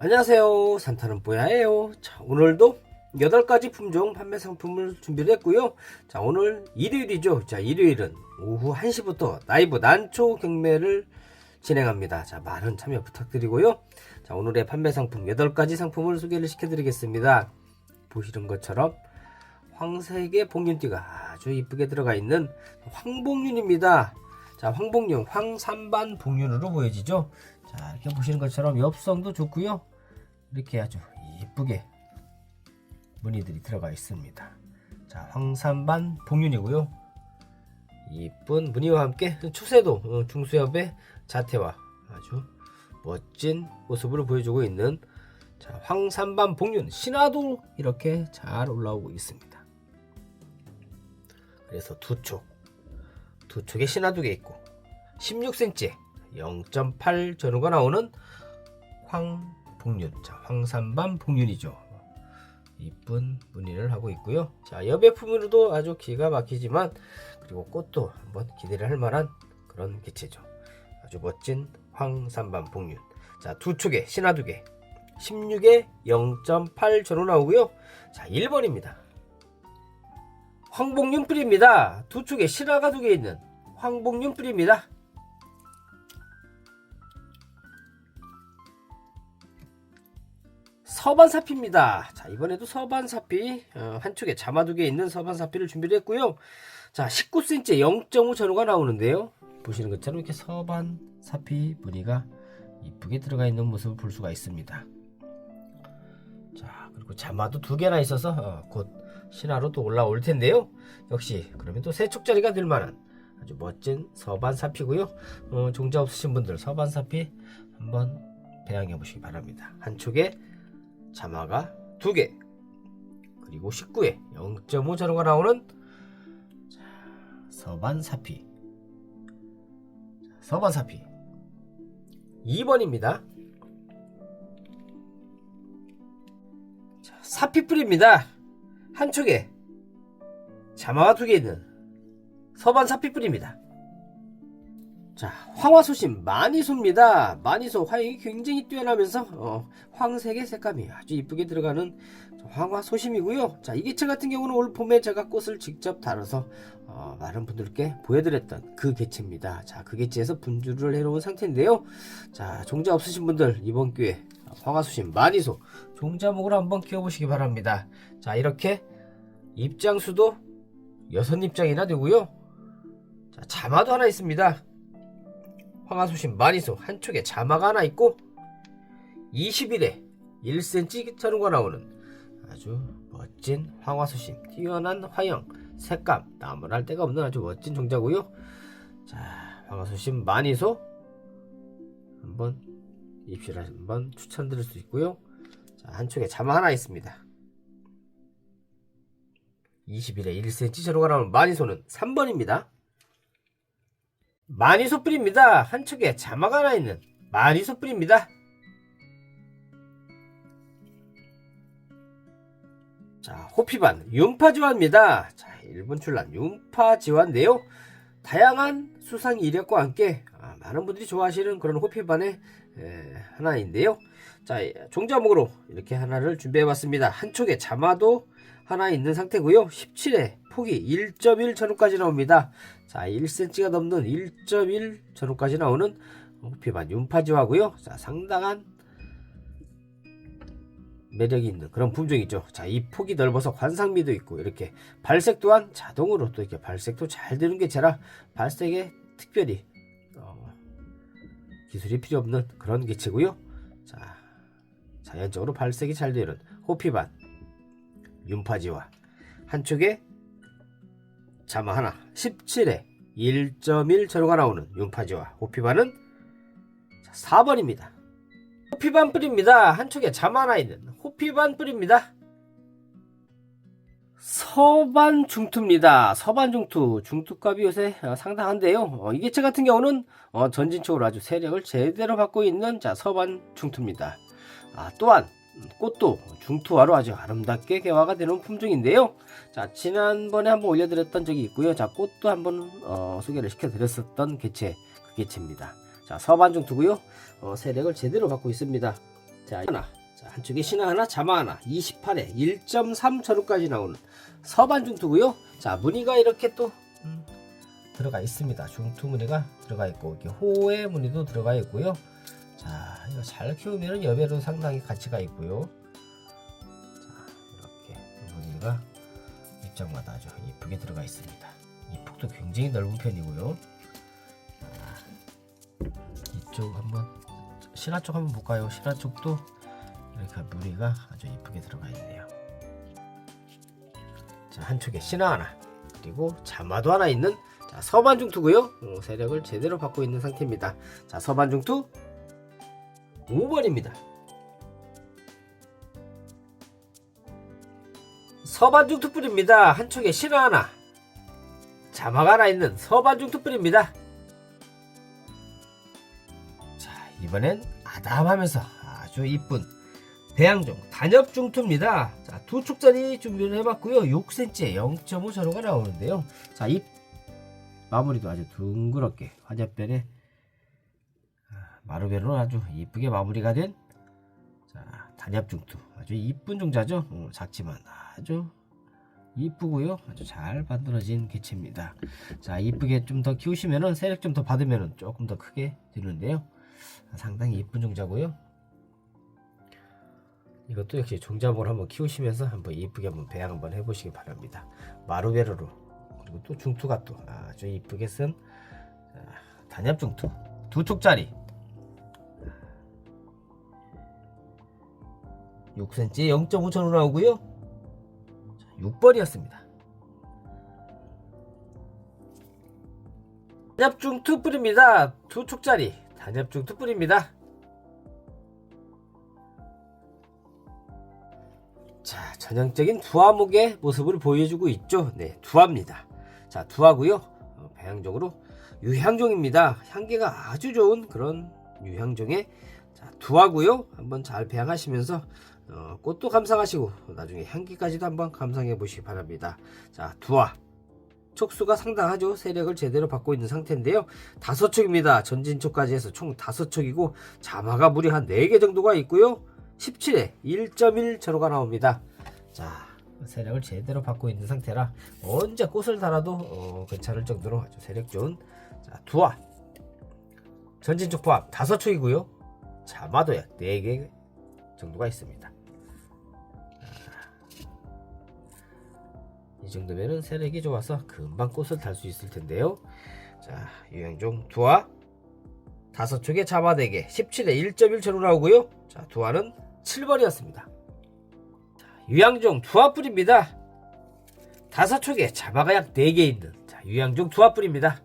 안녕하세요. 산타는 뽀야예요. 자 오늘도 8가지 품종 판매 상품을 준비를 했고요. 자 오늘 일요일이죠. 자 일요일은 오후 1시부터 라이브 난초 경매를 진행합니다. 자 많은 참여 부탁드리고요. 자 오늘의 판매 상품 8가지 상품을 소개를 시켜드리겠습니다. 보시는 것처럼 황색의 복륜띠가 아주 이쁘게 들어가 있는 황복륜입니다 자 황복륜 황삼반 복륜으로 보여지죠? 자 이렇게 보시는 것처럼 엽성도 좋고요. 이렇게 아주 이쁘게 무늬들이 들어가 있습니다. 자 황삼반 복륜이고요. 이쁜 무늬와 함께 추세도 어, 중수엽의 자태와 아주 멋진 모습을 보여주고 있는 자, 황삼반 복륜 신화도 이렇게 잘 올라오고 있습니다. 그래서 두 촉 두 촉에 신화 두개 있고 16cm 0.8 전후가 나오는 황복륜. 자 황산반 복륜이죠. 이쁜 무늬를 하고 있고요. 자 여배품으로도 아주 기가 막히지만 그리고 꽃도 한번 기대를 할 만한 그런 개체죠. 아주 멋진 황산반 복륜. 자두 촉에 신화 두개 16에 0.8 전후 나오고요. 자 1번입니다 황복륜 뿌리입니다 두 촉에 신화가 두 개 있는 황복륜 뿌리입니다 서반사피입니다. 자, 이번에도 서반사피, 어, 한쪽에 자마 두 개 있는 서반사피를 준비를 했고요. 자, 19cm 0.5 전후가 나오는데요. 보시는 것처럼 이렇게 서반사피 무늬가 이쁘게 들어가 있는 모습을 볼 수가 있습니다. 자, 그리고 자마도 두 개나 있어서 어, 곧 신화로 또 올라올 텐데요. 역시 그러면 또세 촉짜리가 될 만한 아주 멋진 서반사피고요. 어, 종자 없으신 분들 서반사피 한번 배양해 보시기 바랍니다. 한쪽에 자마가 2개 그리고 19에 0.5 전후가 나오는 자, 서반사피 자, 서반사피 2번입니다 자, 사피뿔입니다 한쪽에 자마가 2개 있는 서반 사피뿔입니다 자, 황화소심 마니소입니다. 마니소 화형이 굉장히 뛰어나면서 어, 황색의 색감이 아주 이쁘게 들어가는 황화소심이고요. 자, 이 개체 같은 경우는 올 봄에 제가 꽃을 직접 다뤄서 어, 많은 분들께 보여드렸던 그 개체입니다. 자, 그 개체에서 분주를 해놓은 상태인데요. 자, 종자 없으신 분들 이번 기회에 황화소심 마니소 종자목으로 한번 키워보시기 바랍니다. 자, 이렇게 입장수도 여섯 입장이나 되고요. 자, 자마도 하나 있습니다. 황화수심 마니소 한쪽에 자마가 하나 있고 20일에 1cm 전후가 나오는 아주 멋진 황화수심 뛰어난 화형 색감 나무랄 데가 없는 아주 멋진 종자고요 자 황화수심 마니소 한번 입실 한번 추천드릴 수 있고요 자 한쪽에 자마 하나 있습니다 20일에 1cm 전후가 나오는 마니소는 3번입니다 마니소뿔입니다. 한쪽에 자마가 하나 있는 마니소뿔입니다. 자, 호피반 윤파지화입니다. 자, 일본 출란 윤파지화인데요. 다양한 수상 이력과 함께 아, 많은 분들이 좋아하시는 그런 호피반의 에, 하나인데요. 자, 종자목으로 이렇게 하나를 준비해봤습니다. 한쪽에 자마도 하나 있는 상태고요. 17회 폭이 1.1 전후까지 나옵니다. 자, 1cm가 넘는 1.1 전후까지 나오는 호피반 윤파지화고요. 자, 상당한 매력이 있는 그런 품종이죠. 자, 이 폭이 넓어서 관상미도 있고 이렇게 발색 또한 자동으로 또 이렇게 발색도 잘 되는 개체라 발색에 특별히 어, 기술이 필요 없는 그런 개체고요. 자, 자연적으로 발색이 잘 되는 호피반 윤파지화 한쪽에 자마 하나 17에 1.1 전후가 나오는 윤파지와 호피반은 4번입니다. 호피반 뿔입니다. 한쪽에 자마 하나 있는 호피반 뿔입니다. 서반 중투입니다. 서반 중투 중투값이 요새 어, 상당한데요. 어, 이 개체 같은 경우는 어, 전진적으로 아주 세력을 제대로 받고 있는 자 서반 중투입니다. 아, 또한 꽃도 중투화로 아주 아름답게 개화가 되는 품종인데요. 자, 지난번에 한번 올려드렸던 적이 있고요. 자, 꽃도 한번 어, 소개를 시켜드렸었던 개체, 그 개체입니다. 자, 서반 중투고요. 어, 세력을 제대로 받고 있습니다. 자, 하나. 자, 한쪽에 신화 하나, 자마 하나. 28에 1.3 전후까지 나오는 서반 중투고요. 자, 무늬가 이렇게 또 음, 들어가 있습니다. 중투 무늬가 들어가 있고 이렇게 호의 무늬도 들어가 있고요. 자, 이거 잘 키우면 여배로 상당히 가치가 있고요. 자, 이렇게 무늬가 입장마다 아주 이쁘게 들어가 있습니다. 이 폭도 굉장히 넓은 편이고요. 자, 이쪽 한번 신화 쪽 한번 볼까요? 신화 쪽도 이렇게 무늬가 아주 이쁘게 들어가 있네요. 자, 한쪽에 신화 하나 그리고 자마도 하나 있는 자, 서반중투고요. 어, 세력을 제대로 받고 있는 상태입니다. 자, 서반중투 5번입니다. 서반중투 뿌립니다. 한쪽에 신화 하나 자마가 하나 있는 서반중투 뿌립니다. 자, 이번엔 아담하면서 아주 이쁜 배양종 단엽 중투입니다. 자, 두 축짜리 준비를 해봤고요. 6cm에 0.5 전후가 나오는데요. 자, 이 마무리도 아주 둥그렇게 화자별에 아, 마루베로 아주 이쁘게 마무리가 된 자, 단엽 중투 아주 이쁜 종자죠. 어, 작지만 아주 이쁘고요. 아주 잘 만들어진 개체입니다. 자, 이쁘게 좀 더 키우시면은 세력 좀 더 받으면은 조금 더 크게 되는데요. 상당히 이쁜 종자고요. 이것도 역시 종자목을 한번 키우시면서 한번 이쁘게 한번 배양 한번 해보시기 바랍니다. 마루베르로 그리고 또 중투가 또 아주 이쁘게 쓴 자, 단엽 중투 두 촉짜리 6cm 0.5천원 나오고요. 6번이었습니다. 단엽중 투뿔입니다. 두 촉짜리 단엽중 투뿔입니다. 전형적인 두화목의 모습을 보여주고 있죠. 네, 두화입니다. 자, 두화고요. 어, 배양종으로 유향종입니다. 향기가 아주 좋은 그런 유향종의 자, 두화고요. 한번 잘 배양하시면서 어, 꽃도 감상하시고 나중에 향기까지도 한번 감상해 보시기 바랍니다. 자, 두화. 촉수가 상당하죠. 세력을 제대로 받고 있는 상태인데요. 다섯 촉입니다. 전진촉까지 해서 총 다섯 촉이고 자마가 무려 한 4개 정도가 있고요. 17에 1.1 전후가 나옵니다. 자, 세력을 제대로 받고 있는 상태라 언제 꽃을 달아도 어, 괜찮을 정도로 아주 세력 좋은 자, 두화 전진촉 포함 다섯 촉이고요. 자마도 약 4개 정도가 있습니다. 이 정도면은 세력이 좋아서 금방 꽃을 달 수 있을 텐데요. 자, 유행종 두화 다섯 촉에 자마 4개 17에 1.1 전후 나오고요. 자, 두화는 7번이었습니다. 유양종 두화뿔입니다. 다섯 촉에 자마가 약 4개 있는 자, 유양종 두화뿔입니다.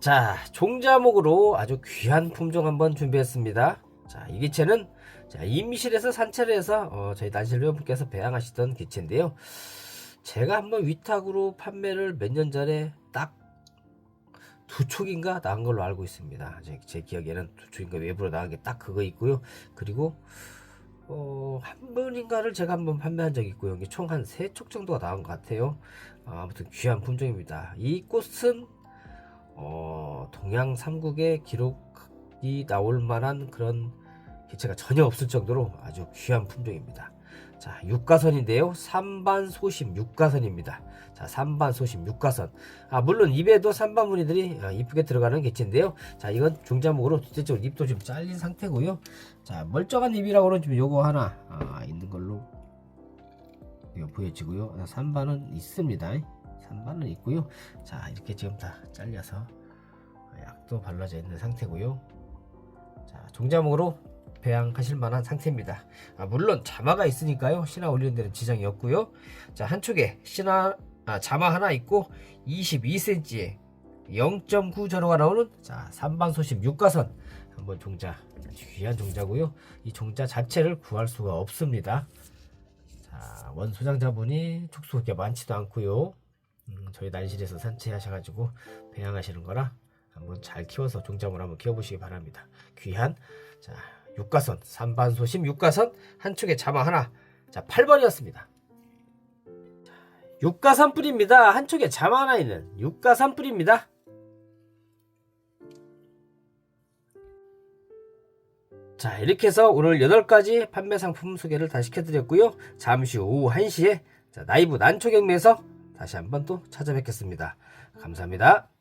자, 종자목으로 아주 귀한 품종 한번 준비했습니다. 자, 이 기체는 자, 임실에서 산채를 해서 어, 저희 난실 회원분께서 배양하시던 기체인데요. 제가 한번 위탁으로 판매를 몇 년 전에 딱 두 촉인가 나간 걸로 알고 있습니다. 제, 제 기억에는 두 촉인가 외부로 나간 게 딱 그거 있고요. 그리고 어, 한 번인가를 제가 한 번 판매한 적이 있고요. 총한 세 촉 정도가 나온 것 같아요. 어, 아무튼 귀한 품종입니다. 이 꽃은 어, 동양 삼국의 기록이 나올 만한 그런 개체가 전혀 없을 정도로 아주 귀한 품종입니다. 자, 육가선인데요. 3반 소심 육가선입니다. 자, 3반 소심 육가선. 아, 물론 입에도 3반 무늬들이 아, 이쁘게 들어가는 개체인데요. 자, 이건 중자목으로 전체적으로 입도 좀 잘린 상태고요. 자, 멀쩡한 입이라고는 좀 요거 하나 아, 있는 걸로 보여지고요. 3반은 있습니다. 3반은 있고요. 자, 이렇게 지금 다 잘려서 약도 발라져 있는 상태고요. 자, 종자목으로 배양하실 만한 상태입니다. 아, 물론 자마가 있으니까요. 신화 올리는 데는 지장이 없고요. 자, 한쪽에 신화 아, 자마 하나 있고 22cm에 0.9 전후가 나오는 자, 3반 소심 육가선 한번 종자 귀한 종자고요. 이 종자 자체를 구할 수가 없습니다. 자, 원 소장자분이 촉수 그렇게 많지도 않고요. 음, 저희 난실에서 산채하셔가지고 배양하시는 거라 한번 잘 키워서 종자물 한번 키워보시기 바랍니다. 귀한 자 육가선 3반 소심 육가선 한쪽에 자마 하나 자 8번이었습니다. 육가선 뿌리입니다. 한쪽에 자마 하나 있는 육가선 뿌리입니다. 자, 이렇게 해서 오늘 8가지 판매 상품 소개를 다 시켜드렸고요. 잠시 후 오후 1시에 자, 나이브 난초 경매에서 다시 한번 또 찾아뵙겠습니다. 감사합니다.